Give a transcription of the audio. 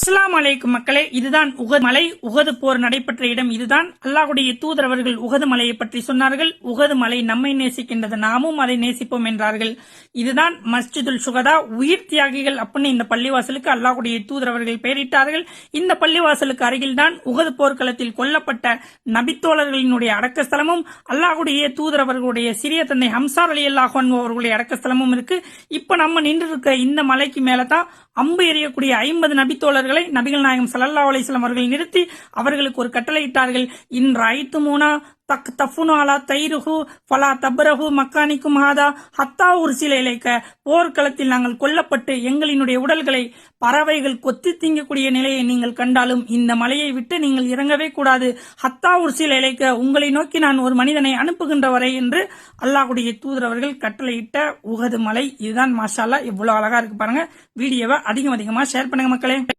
இஸ்லாம் அலைக்கும் மக்களே இதுதான் உகது மலை உகது போர் நடைபெற்ற இடம் இதுதான் அல்லாஹுடைய தூதர் அவர்கள் உகது மலையை பற்றி சொன்னார்கள். உகது மலை நம்மை நேசிக்கின்றது நாமும் அதை நேசிப்போம் என்றார்கள். இதுதான் மஸ்ஜிதுல் சுகதா உயிர் தியாகிகள் அப்படின்னு இந்த பள்ளிவாசலுக்கு அல்லாஹுடைய தூதர் அவர்கள் பெயரிட்டார்கள். இந்த பள்ளிவாசலுக்கு அருகில்தான் உகது போர்க்களத்தில் கொல்லப்பட்ட நபித்தோழர்களினுடைய அடக்கஸ்தலமும் அல்லாஹுடைய தூதர் அவர்களுடைய சிறிய தந்தை ஹம்சார் அலி அல்லாஹன் அவர்களுடைய அடக்கஸ்தலமும் இருக்கு. இப்ப நம்ம நின்று இருக்க இந்த மலைக்கு மேலதான் அம்பு எறியக்கூடிய ஐம்பது நபித்தோழர்கள் நபிகள் நாயகம் ஸல்லல்லாஹு அலிஸ்லாம் அவர்கள் நிறுத்தி அவர்களுக்கு ஒரு கட்டளையிட்டார்கள். இன்று ஐத்து மூனா தக் தஃபுனு அலா தைருஹு ஃபலா தப்ரஹு மக்கானிக்கும் ஹாதா. ஹத்தா உர்சில இலைக்க போர்க்களத்தில் நாங்கள் கொல்லப்பட்டு எங்களினுடைய உடல்களை பறவைகள் கொத்தி திங்கக்கூடிய நிலையை நீங்கள் கண்டாலும் இந்த மலையை விட்டு நீங்கள் இறங்கவே கூடாது. ஹத்தா உர்சில இலைக்க உங்களை நோக்கி நான் ஒரு மனிதனை அனுப்புகின்ற வரை என்று அல்லாஹுடைய தூதர் அவர்கள் கட்டளையிட்ட உகது மலை. இதுதான் மாஷாலா இவ்வளவு அழகா இருக்கு பாருங்க. வீடியோவை அதிகம் அதிகமாக ஷேர் பண்ணுங்க மக்களே.